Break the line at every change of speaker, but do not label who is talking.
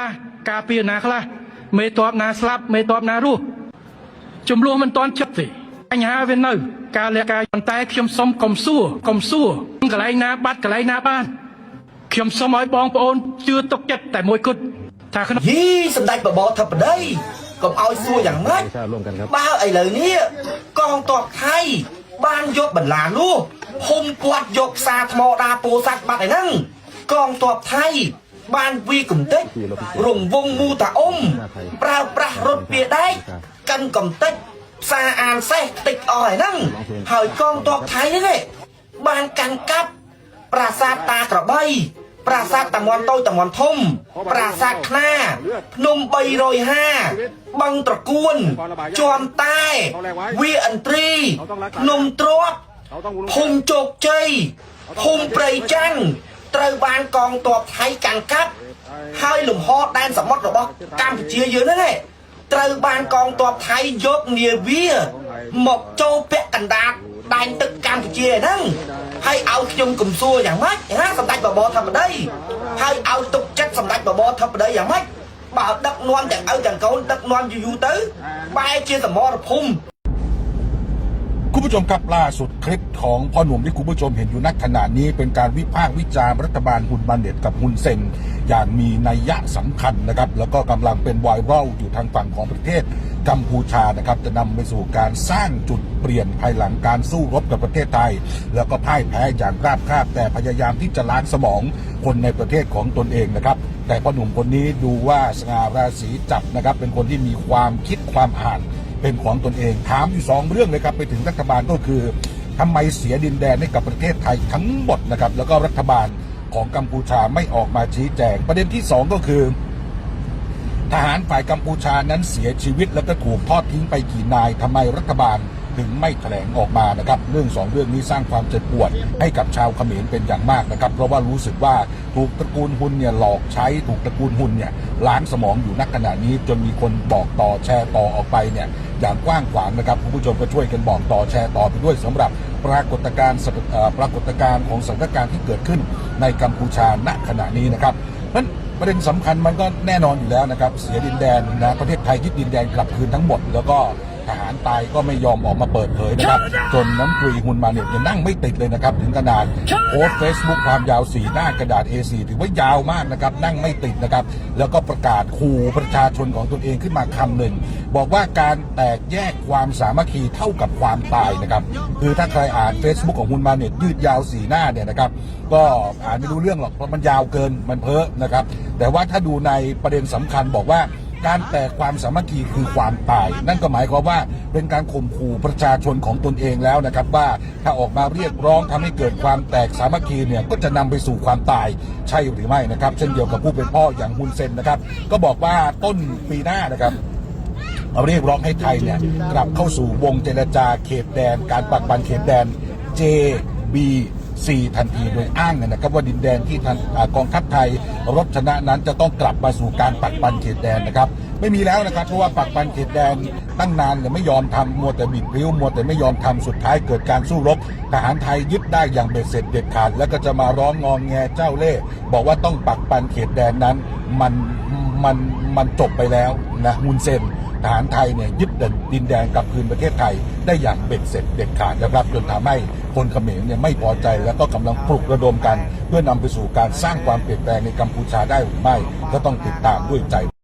ខ្លះការពារណាខ្លះមេតបណាស្លាប់មេតបណារស់ចំនួនមិនតាន់ចិត្តទេបញ្ហាវានៅ ការលក្ខការប៉ុន្តែខ្ញុំសុំកុំសួរកុំសួរកន្លែងណាបាត់កន្លែងណាបានខ្ញុំសុំឲ្យបងប្អូនជឿទុកចិត្តតែមួយគត់ថាក្នុង
យីសម្ដេចបបរធិបតីកុំឲ្យសួរយ៉ាងម៉េច
ชาติร่วมกันครับ
បើឥឡូវនេះកងទ័ពថៃបានយកបន្លានោះហុំគាត់យកផ្សារថ្មដាពោធិ៍សាត់បាត់ឯហ្នឹងកងទ័ពថៃ បានវាយកំទេចរង្វង់មូតាអ៊ុំប្រើប្រាស់រថពាដែកកាន់កំទេចផ្សារអានសេះខ្ទេចអស់ឯហ្នឹងហើយកងទ័ពថៃនេះបានកាន់កាប់ប្រាសាទតាក្របីប្រាសាទតាមាន់តូចតាមាន់ធំ ប្រាសាទខ្នាភ្នំ350បឹងត្រកួនជាន់តែវាអន្ទ្រីភ្នំទ្រាប់ភូមិជោគជ័យភូមិព្រៃច័ន្ទ ត្រូវបានកងទ័ពថៃកាន់កាប់ហើយលំហដែនសមុទ្ររបស់កម្ពុជាយើងហ្នឹងឯងត្រូវបានកងទ័ពថៃយកនាវាមកចូលពាក់កណ្ដាលដែនទឹកកម្ពុជាហ្នឹងហើយឲ្យខ្ញុំកំសួរយ៉ាងម៉េចណាសម្ដេចបបរធម្មតីហើយឲ្យទុកចិត្តសម្ដេចបបរធម្មតីយ៉ាងម៉េចបើដឹកនាំទាំងឪទាំងកូនដឹកនាំយូរយូរទៅបែរជាសមរភូមិ
คุณผู้ชมครับล่าสุดคลิปของพ่อหนุ่มที่คุณผู้ชมเห็นอยู่นักขณะนี้ เป็นการวิพากษ์วิจารณ์รัฐบาลฮุนบันเด็ดกับฮุนเซนอย่างมีนัยยะสำคัญนะครับ แล้วก็กำลังเป็นไวรัลอยู่ทางฝั่งของประเทศกัมพูชานะครับ จะนำไปสู่การสร้างจุดเปลี่ยนภายหลังการสู้รบกับประเทศไทย แล้วก็พ่ายแพ้อย่างราบคาบแต่พยายามที่จะล้างสมองคนในประเทศของตนเองนะครับ แต่พ่อหนุ่มคนนี้ดูว่าสง่าราศีจับนะครับ เป็นคนที่มีความคิดความอ่าน เป็นของตนเอง ถามอยู่สองเรื่องเลยครับไปถึงรัฐบาลก็คือทำไมเสียดินแดนให้กับประเทศไทยทั้งหมดนะครับแล้วก็รัฐบาลของกัมพูชาไม่ออกมาชี้แจง ประเด็นที่สองก็คือ ทหารฝ่ายกัมพูชานั้นเสียชีวิตแล้วก็ถูกทอดทิ้งไปกี่นายทำไมรัฐบาล ถึงไม่แถลงออกมานะครับ เรื่องสองเรื่องนี้สร้างความเจ็บปวด ให้กับชาวเขมรเป็นอย่างมากนะครับ เพราะว่ารู้สึกว่าถูกตระกูลหุนเนี่ยหลอกใช้ถูกตระกูลหุนเนี่ยล้างสมองอยู่นักขณะนี้จนมีคนบอกต่อแชร์ต่อออกไปเนี่ยอย่างกว้างขวางนะครับคุณผู้ชมก็ช่วยกันบอกต่อแชร์ต่อไปด้วยสำหรับปรากฏการณ์ปรากฏการณ์ของสถานการณ์ที่เกิดขึ้นในกัมพูชาณขณะนี้นะครับเพราะนั้นประเด็นสำคัญมันก็แน่นอนอยู่แล้วนะครับ เสียดินแดนนะประเทศไทยยึดดินแดนกลับคืนทั้งหมด แล้วก็ ทหารตายก็ไม่ยอมออกมาเปิดเผยนะครับ จนน้ำตรีฮุนมาเนี่ยยังนั่งไม่ติดเลยนะครับ ถึงขนาดโพสเฟซบุ๊กความยาวสีหน้ากระดาษ A4 ถือว่ายาวมากนะครับ นั่งไม่ติดนะครับ แล้วก็ประกาศขู่ประชาชนของตนเองขึ้นมาคำหนึ่ง บอกว่าการแตกแยกความสามัคคีเท่ากับความตายนะครับคือถ้าใครอ่าน Facebook ของฮุนมาเนี่ยยืดยาวสีหน้าเนี่ยนะครับ ก็อ่านไม่รู้เรื่องหรอกเพราะมันยาวเกินมันเพ้อนะครับ แต่ว่าถ้าดูในประเด็นสำคัญบอกว่า การแตกความสามัคคีคือความตาย นั่นก็หมายความว่าเป็นการข่มขู่ประชาชนของตนเองแล้วนะครับ ว่าถ้าออกมาเรียกร้องทำให้เกิดความแตกสามัคคีเนี่ยก็จะนำไปสู่ความตายใช่หรือไม่นะครับ เช่นเดียวกับผู้เป็นพ่ออย่างฮุนเซนนะครับ ก็บอกว่าต้นปีหน้านะครับเอาเรียกร้องให้ไทยเนี่ยกลับเข้าสู่วงเจรจาเขตแดน การปักปันเขตแดน J B JBC ทันทีโดยอ้างนะครับว่าดินแดนที่กองทัพไทยรบชนะนั้นจะต้องกลับมาสู่การปักปันเขตแดนนะครับไม่มีแล้วนะครับเพราะว่าปักปันเขตแดนตั้งนานเนี่ยไม่ยอมทำมัวแต่บิดริ้วมัวแต่ไม่ยอมทำสุดท้ายเกิดการสู้รบทหารไทยยึดได้อย่างเบ็ดเสร็จเด็ดขาด แล้วก็จะมาร้องงองแงเจ้าเล่ห์บอกว่าต้องปักปันเขตแดนนั้นมันมันมันจบไปแล้วนะฮุนเซนทหารไทยเนี่ยยึดดินแดนกลับคืนประเทศไทยได้อย่างเบ็ดเสร็จเด็ดขาดนะครับจนทำให้ คนเขมรเนี่ยไม่พอใจแล้วก็กำลังปลุกระดมกัน เพื่อนำไปสู่การสร้างความเปลี่ยนแปลงในกัมพูชาได้หรือไม่ก็ต้องติดตามด้วยใจ